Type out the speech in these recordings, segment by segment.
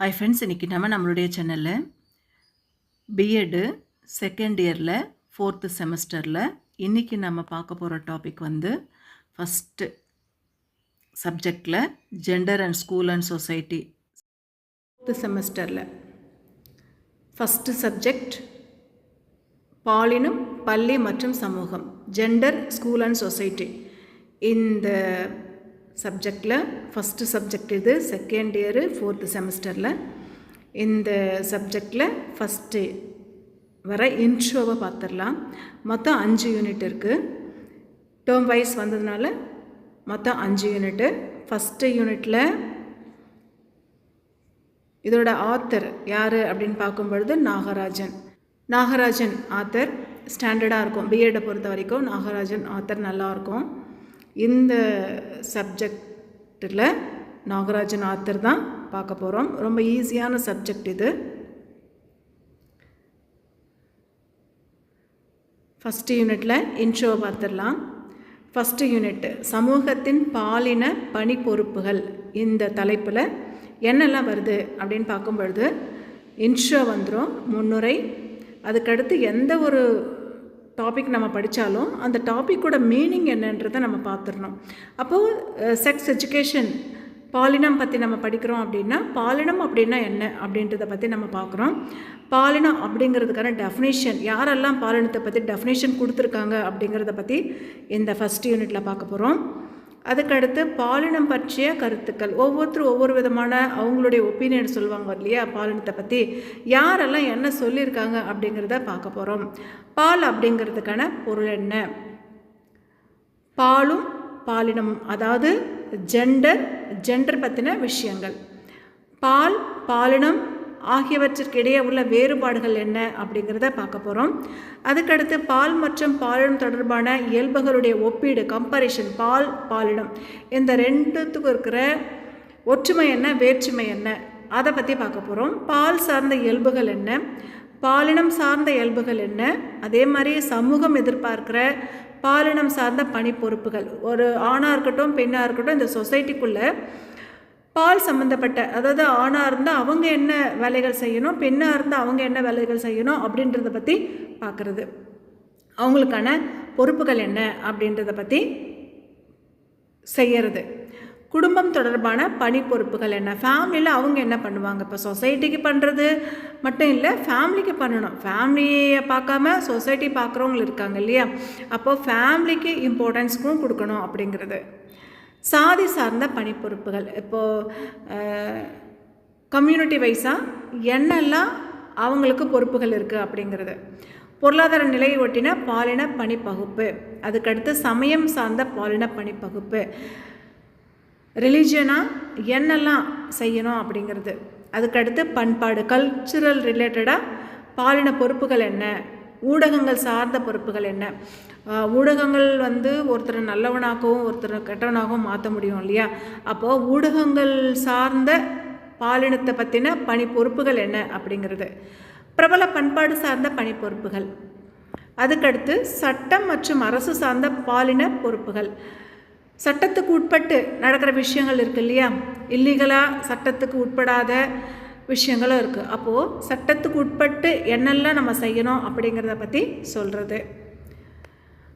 Hi friends இன்றைக்கி நம்ம நம்மளுடைய சேனலில் பிஎட்டு செகண்ட் இயரில் ஃபோர்த்து செமஸ்டரில் இன்றைக்கி நம்ம பார்க்க போகிற டாபிக் வந்து ஃபஸ்ட்டு சப்ஜெக்டில் gender and school and society fourth செமஸ்டரில் ஃபஸ்ட்டு சப்ஜெக்ட் பாலினம் பள்ளி மற்றும் சமூகம். ஜெண்டர் ஸ்கூல் அண்ட் சொசைட்டி இந்த சப்ஜெக்டில் ஃபஸ்ட்டு சப்ஜெக்ட் இது செகண்ட் இயரு ஃபோர்த்து செமஸ்டரில் இந்த சப்ஜெக்டில் ஃபஸ்ட்டு வர இன்ட்ரோவை பார்த்துடலாம் மொத்தம் அஞ்சு யூனிட் இருக்குது டேர்ம் வைஸ் வந்ததுனால மொத்தம் அஞ்சு யூனிட்டு ஃபஸ்ட்டு யூனிட்டில் இதோட ஆத்தர் யார் அப்படின்னு பார்க்கும் பொழுது நாகராஜன் நாகராஜன் ஆத்தர் ஸ்டாண்டர்டாக இருக்கும். பிஎட்டை பொறுத்த வரைக்கும் நாகராஜன் ஆத்தர் நல்லாயிருக்கும் இந்த சப்ஜெக்டில் நாகராஜன் ஆத்தர் தான் பார்க்க போகிறோம் ரொம்ப ஈஸியான சப்ஜெக்ட் இது. ஃபஸ்ட்டு யூனிட்டில் இன்ட்ரோ பார்த்துடலாம். ஃபஸ்ட்டு யூனிட் சமூகத்தின் பாலின பணி பொறுப்புகள் இந்த தலைப்பில் என்னெல்லாம் வருது அப்படின்னு பார்க்கும் பொழுது இன்ட்ரோ வந்துடும் முன்னுரை. அதுக்கடுத்து எந்த ஒரு டாபிக் நம்ம படித்தாலும் அந்த டாப்பிக்கோட மீனிங் என்னன்றதை நம்ம பார்த்துடணும். அப்போது செக்ஸ் எஜுகேஷன் பாலினம் பற்றி நம்ம படிக்கிறோம் அப்படின்னா பாலினம் அப்படின்னா என்ன அப்படின்றத பற்றி நம்ம பார்க்குறோம். பாலினம் அப்படிங்கிறதுக்கான டெஃபினேஷன் யாரெல்லாம் பாலினத்தை பற்றி டெஃபினேஷன் கொடுத்துருக்காங்க அப்படிங்கிறத பற்றி இந்த ஃபஸ்ட் யூனிட்டில் பார்க்க போகிறோம் அதுக்கடுத்து பாலினம் பற்றிய கருத்துக்கள். ஒவ்வொருத்தரும் ஒவ்வொரு விதமான அவங்களுடைய ஒப்பீனியன் சொல்லுவாங்க இல்லையா பாலினத்தை பற்றி யாரெல்லாம் என்ன சொல்லியிருக்காங்க அப்படிங்கிறத பார்க்க போகிறோம் பால் அப்படிங்கிறதுக்கான பொருள் என்ன? பாலும் பாலினம் அதாவது ஜெண்டர் ஜெண்டர் பற்றின விஷயங்கள். பால் பாலினம் ஆகியவற்றிற்கு இடையே உள்ள வேறுபாடுகள் என்ன அப்படிங்கிறத பார்க்க போகிறோம் அதுக்கடுத்து பால் மற்றும் பாலினம் தொடர்பான இயல்புகளுடைய ஒப்பீடு கம்பரிஷன் பால் பாலிடம் இந்த ரெண்டுத்துக்கும் இருக்கிற ஒற்றுமை என்ன வேற்றுமை என்ன? அதை பற்றி பார்க்க போகிறோம் பால் சார்ந்த இயல்புகள் என்ன? பாலினம் சார்ந்த இயல்புகள் என்ன? அதே மாதிரி சமூகம் எதிர்பார்க்கிற பாலினம் சார்ந்த பணி பொறுப்புகள் ஒரு ஆணாக இருக்கட்டும் பெண்ணாக இருக்கட்டும் இந்த சொசைட்டிக்குள்ளே பால் சம்மந்தப்பட்ட அதாவது ஆணாக இருந்தால் அவங்க என்ன வேலைகள் செய்யணும் பெண்ணாக இருந்தால் அவங்க என்ன வேலைகள் செய்யணும் அப்படின்றத பற்றி பார்க்குறது அவங்களுக்கான பொறுப்புகள் என்ன அப்படின்றத பற்றி செய்கிறது குடும்பம் தொடர்பான பணி பொறுப்புகள் என்ன? ஃபேமிலியில் அவங்க என்ன பண்ணுவாங்க? இப்போ சொசைட்டிக்கு பண்ணுறது மட்டும் இல்லை ஃபேமிலிக்கு பண்ணணும். ஃபேமிலியை பார்க்காம சொசைட்டி பார்க்குறவங்களும் இருக்காங்க இல்லையா? அப்போது ஃபேமிலிக்கு இம்பார்ட்டன்ஸ்க்கும் கொடுக்கணும் அப்படிங்கிறது. சாதி சார்ந்த பணிப்பொறுப்புகள். இப்போது கம்யூனிட்டி வைஸாக என்னெல்லாம் அவங்களுக்கு பொறுப்புகள் இருக்குது அப்படிங்கிறது. பொருளாதார நிலையை ஒட்டின பாலின பணிப்பகுப்பு அதுக்கடுத்து சமயம் சார்ந்த பாலின பணிப்பகுப்பு. ரிலீஜியனாக என்னெல்லாம் செய்யணும் அப்படிங்கிறது. அதுக்கடுத்து பண்பாடு கல்ச்சுரல் ரிலேட்டடாக பாலின பொறுப்புகள் என்ன? ஊடகங்கள் சார்ந்த பொறுப்புகள் என்ன? ஊடகங்கள் வந்து ஒருத்தரை நல்லவனாகவும் ஒருத்தரை கெட்டவனாகவும் மாற்ற முடியும் இல்லையா? அப்போது ஊடகங்கள் சார்ந்த பாலினத்தை பற்றின பணி பொறுப்புகள் என்ன அப்படிங்கிறது. பிரபல பண்பாடு சார்ந்த பணி பொறுப்புகள் அதுக்கடுத்து சட்டம் மற்றும் அரசு சார்ந்த பாலின பொறுப்புகள். சட்டத்துக்கு உட்பட்டு நடக்கிற விஷயங்கள் இருக்குது இல்லையா? இல்லீகலாக சட்டத்துக்கு உட்படாத விஷயங்களும் இருக்குது அப்போது சட்டத்துக்கு உட்பட்டு என்னெல்லாம் நம்ம செய்யணும் அப்படிங்கிறத பற்றி சொல்கிறது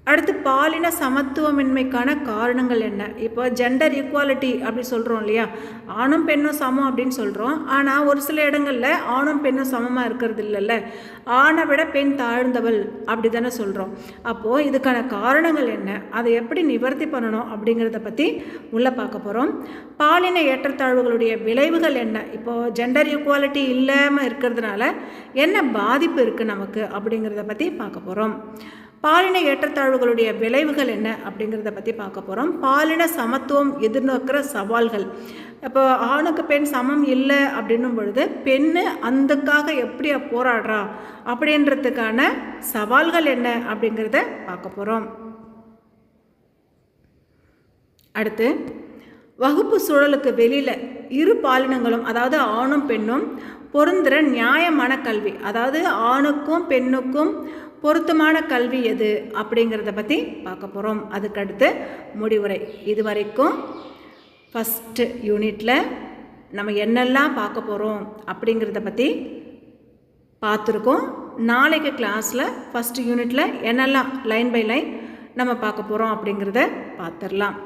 அடுத்து பாலின சமத்துவமின்மைக்கான காரணங்கள் என்ன? இப்போ ஜெண்டர் ஈக்குவாலிட்டி அப்படி சொல்கிறோம் இல்லையா? ஆணும் பெண்ணும் சமம் அப்படின்னு சொல்கிறோம் ஆனால் ஒரு சில இடங்களில் ஆணும் பெண்ணும் சமமாக இருக்கிறது இல்லைல்ல. ஆணை விட பெண் தாழ்ந்தவள் அப்படி தானே சொல்கிறோம் அப்போது இதுக்கான காரணங்கள் என்ன? அதை எப்படி நிவர்த்தி பண்ணணும் அப்படிங்கிறத பற்றி உள்ளே பார்க்க போகிறோம் பாலின ஏற்றத்தாழ்வுகளுடைய விளைவுகள் என்ன? இப்போது ஜெண்டர் ஈக்குவாலிட்டி இல்லாமல் இருக்கிறதுனால என்ன பாதிப்பு இருக்குது நமக்கு அப்படிங்கிறத பற்றி பார்க்க போகிறோம் பாலின ஏற்றத்தாழ்வுகளுடைய விளைவுகள் என்ன அப்படிங்கிறத பற்றி பார்க்க போகிறோம் பாலின சமத்துவம் எதிர்நோக்கிற சவால்கள். இப்போ ஆணுக்கு பெண் சமம் இல்லை அப்படின்னும் பொழுது பெண்ணு அந்தக்காக எப்படி போராடுறா அப்படின்றதுக்கான சவால்கள் என்ன அப்படிங்கிறத பார்க்க போகிறோம் அடுத்து வகுப்பு சூழலுக்கு வெளியில் இரு பாலினங்களும் அதாவது ஆணும் பெண்ணும் பொருந்துகிற நியாயமான கல்வி. அதாவது ஆணுக்கும் பெண்ணுக்கும் பொருத்தமான கல்வி எது அப்படிங்கிறத பற்றி பார்க்க போகிறோம் அதுக்கடுத்து முடிவுரை. இது வரைக்கும் ஃபஸ்ட்டு யூனிட்டில் நம்ம என்னெல்லாம் பார்க்க போகிறோம் அப்படிங்கிறத பற்றி பார்த்துருக்கோம். நாளைக்கு கிளாஸில் ஃபஸ்ட்டு யூனிட்டில் என்னெல்லாம் லைன் பை லைன் நம்ம பார்க்க போகிறோம் அப்படிங்கிறத பார்த்துடலாம்.